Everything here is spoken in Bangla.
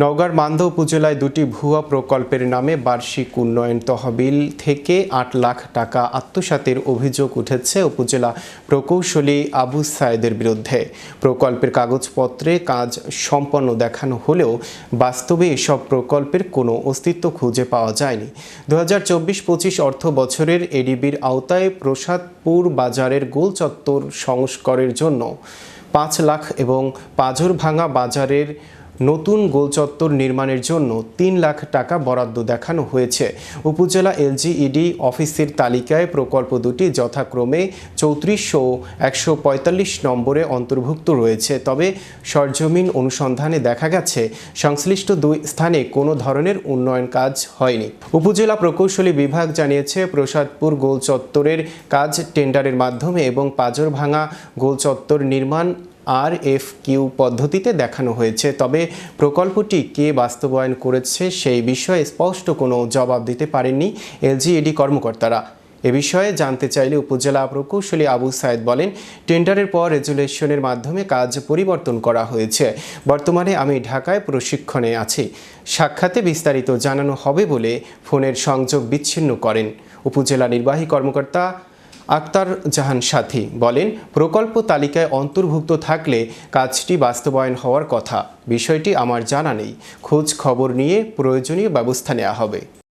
নওগাঁর মান্দা উপজেলায় দুটি ভুয়া প্রকল্পের নামে বার্ষিক উন্নয়ন তহবিল থেকে আট লাখ টাকা আত্মসাতের অভিযোগ উঠেছে উপজেলা প্রকৌশলী আবু সায়েদের বিরুদ্ধে। প্রকল্পের কাগজপত্রে কাজ সম্পন্ন দেখানো হলেও বাস্তবে এসব প্রকল্পের কোনো অস্তিত্ব খুঁজে পাওয়া যায়নি। দু হাজার চব্বিশ পঁচিশ অর্থ বছরের এডিবির আওতায় প্রসাদপুর বাজারের গোল চত্বর সংস্কারের জন্য পাঁচ লাখ এবং পাজরভাঙা বাজারের নতুন গোলচত্বর নির্মাণের জন্য তিন লাখ টাকা বরাদ্দ দেখানো হয়েছে। উপজেলা এলজিইডি অফিসের তালিকায় প্রকল্প দুটি যথাক্রমে চৌত্রিশ ও একশো পঁয়তাল্লিশ নম্বরে অন্তর্ভুক্ত রয়েছে। তবে সরজমিন অনুসন্ধানে দেখা গেছে, সংশ্লিষ্ট দুই স্থানে কোনো ধরনের উন্নয়ন কাজ হয়নি। উপজেলা প্রকৌশলী বিভাগ জানিয়েছে, প্রসাদপুর গোলচত্বরের কাজ টেন্ডারের মাধ্যমে এবং পাজরভাঙা গোলচত্বর নির্মাণ আর এফ কিউ পদ্ধতিতে দেখানো হয়েছে। তবে প্রকল্পটি কে বাস্তবায়ন করেছে সেই বিষয়ে স্পষ্ট কোনো জবাব দিতে পারেননি এলজিইডি কর্মকর্তারা। এ বিষয়ে জানতে চাইলে উপজেলা প্রকৌশলী আবু সায়েদ বলেন, টেন্ডারের পর রেজুলেশনের মাধ্যমে কাজ পরিবর্তন করা হয়েছে। বর্তমানে আমি ঢাকায় প্রশিক্ষণে আছি। সাক্ষাতে বিস্তারিত জানানো হবে বলে ফোনের সংযোগ বিচ্ছিন্ন করেন। উপজেলা নির্বাহী কর্মকর্তা আক্তার জাহান সাথী বলেন, প্রকল্প তালিকায় অন্তর্ভুক্ত থাকলে কাজটি বাস্তবায়ন হওয়ার কথা। বিষয়টি আমার জানা নেই। খোঁজ খবর নিয়ে প্রয়োজনীয় ব্যবস্থা নেওয়া হবে।